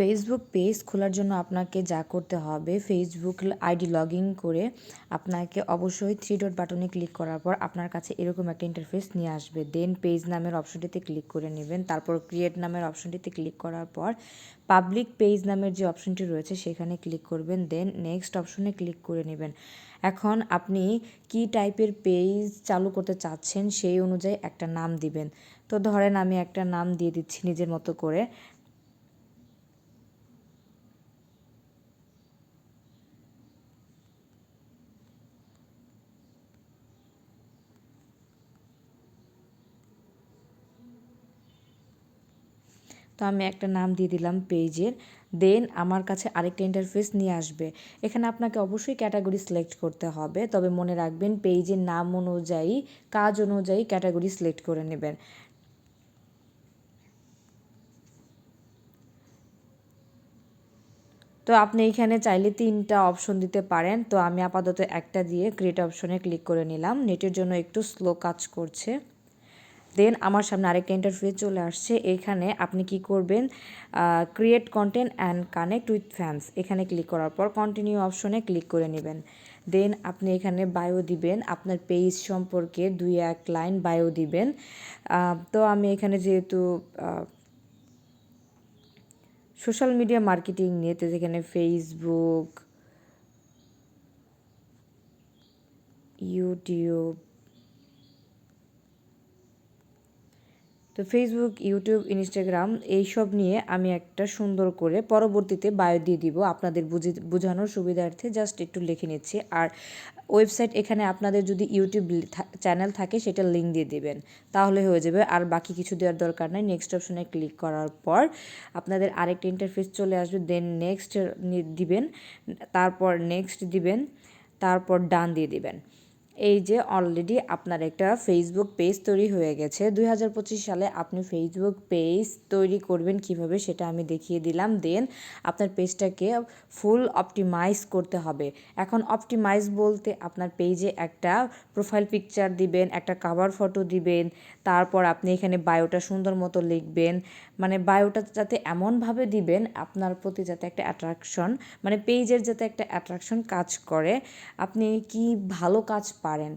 Facebook page খোলার জন্য আপনাকে যা করতে হবে ফেসবুক আইডি লগ ইন করে আপনাকে অবশ্যই থ্রি ডট বাটনে ক্লিক করার পর আপনার কাছে এরকম একটা ইন্টারফেস নিয়ে আসবে। দেন পেজ নামের অপশনটিতে ক্লিক করে নেবেন। তারপর ক্রিয়েট নামের অপশনটিতে ক্লিক করার পর পাবলিক পেজ নামের যে অপশনটি রয়েছে সেখানে ক্লিক করবেন। দেন নেক্সট অপশনে ক্লিক করে নেবেন। এখন আপনি কি টাইপের পেজ চালু করতে চাচ্ছেন সেই অনুযায়ী একটা নাম দিবেন। তো ধরেন আমি একটা নাম দিয়ে দিচ্ছি নিজের মতো করে। তো আমি একটা নাম দিয়ে দিলাম পেজের। দেন আমার কাছে আরেকটা ইন্টারফেস নিয়ে আসবে। এখানে আপনাকে অবশ্যই ক্যাটাগরি সিলেক্ট করতে হবে। তবে মনে রাখবেন পেজের নাম অনুযায়ী, কাজ অনুযায়ী ক্যাটাগরি সিলেক্ট করে নেবেন। তো আপনি এখানে চাইলে তিনটা অপশন দিতে পারেন। তো আমি আপাতত একটা দিয়ে ক্রিয়েট অপশনে ক্লিক করে নিলাম। নেটের জন্য একটু স্লো কাজ করছে। দেন আমার সামনে আরেকটা ইন্টারফেস চলে আসছে। এখানে আপনি কি করবেন? Create content and connect with fans এখানে ক্লিক করার পর কন্টিনিউ অপশনে ক্লিক করে নেবেন। দেন আপনি এখানে বায়ো দিবেন। আপনার পেজ সম্পর্কে দুই এক লাইন বায়ো দিবেন। তো আমি এখানে যেহেতু সোশ্যাল মিডিয়া মার্কেটিং নিয়ে, তো যেখানে ফেসবুক ইউটিউব তো ফেসবুক ইউটিউব ইনস্টাগ্রাম এইসব নিয়ে আমি একটা সুন্দর করে পরবর্তীতে বায়ো দিয়ে দিব আপনাদের বুঝে, বোঝানোর সুবিধার্থে। জাস্ট একটু লিখে নিচ্ছি। আর ওয়েবসাইট এখানে আপনাদের যদি ইউটিউব চ্যানেল থাকে সেটা লিঙ্ক দিয়ে দেবেন। তাহলে হয়ে যাবে। আর বাকি কিছু দেওয়ার দরকার নাই। নেক্সট অপশনে ক্লিক করার পর আপনাদের আরেকটা ইন্টারফেস চলে আসবে। দেন নেক্সট দিবেন। তারপর নেক্সট দিবেন। তারপর ডান দিয়ে দিবেন। এই যে অলরেডি আপনার একটা ফেসবুক পেজ তৈরি হয়ে গেছে। দু হাজার পঁচিশ সালে আপনি ফেসবুক পেজ তৈরি করবেন কীভাবে সেটা আমি দেখিয়ে দিলাম। দেন আপনার পেজটাকে ফুল অপটিমাইজ করতে হবে। এখন অপটিমাইজ বলতে আপনার পেজে একটা প্রোফাইল পিকচার দিবেন, একটা কাভার ফটো দিবেন, তারপর আপনি এখানে বায়োটা সুন্দর মতো লিখবেন। মানে বায়োটা যাতে এমনভাবে দিবেন, আপনার প্রতি যাতে একটা অ্যাট্রাকশন মানে পেজের যাতে একটা অ্যাট্রাকশন কাজ করে। আপনি কি ভালো কাজ পারেন।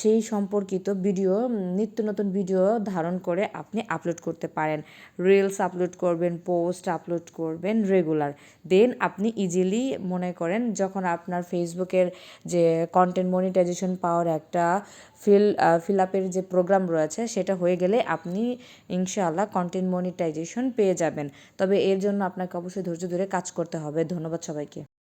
সেই সম্পর্কিত ভিডিও নিত্য নতুন ভিডিও ধারণ করে আপনি আপলোড করতে পারেন। রিলস আপলোড করবেন পোস্ট আপলোড করবেন রেগুলার দেন আপনি ইজিলি মনে করেন যখন আপনার ফেসবুকের যে কন্টেন্ট মনিটাইজেশন পাওয়ার একটা ফিল ফিল আপের যে প্রোগ্রাম রয়েছে, সেটা হয়ে গেলে আপনি ইনশাআল্লাহ কন্টেন্ট মনিটাইজেশন পেয়ে যাবেন। তবে এর জন্য আপনাকে অবশ্যই ধৈর্য ধরে কাজ করতে হবে। ধন্যবাদ সবাইকে।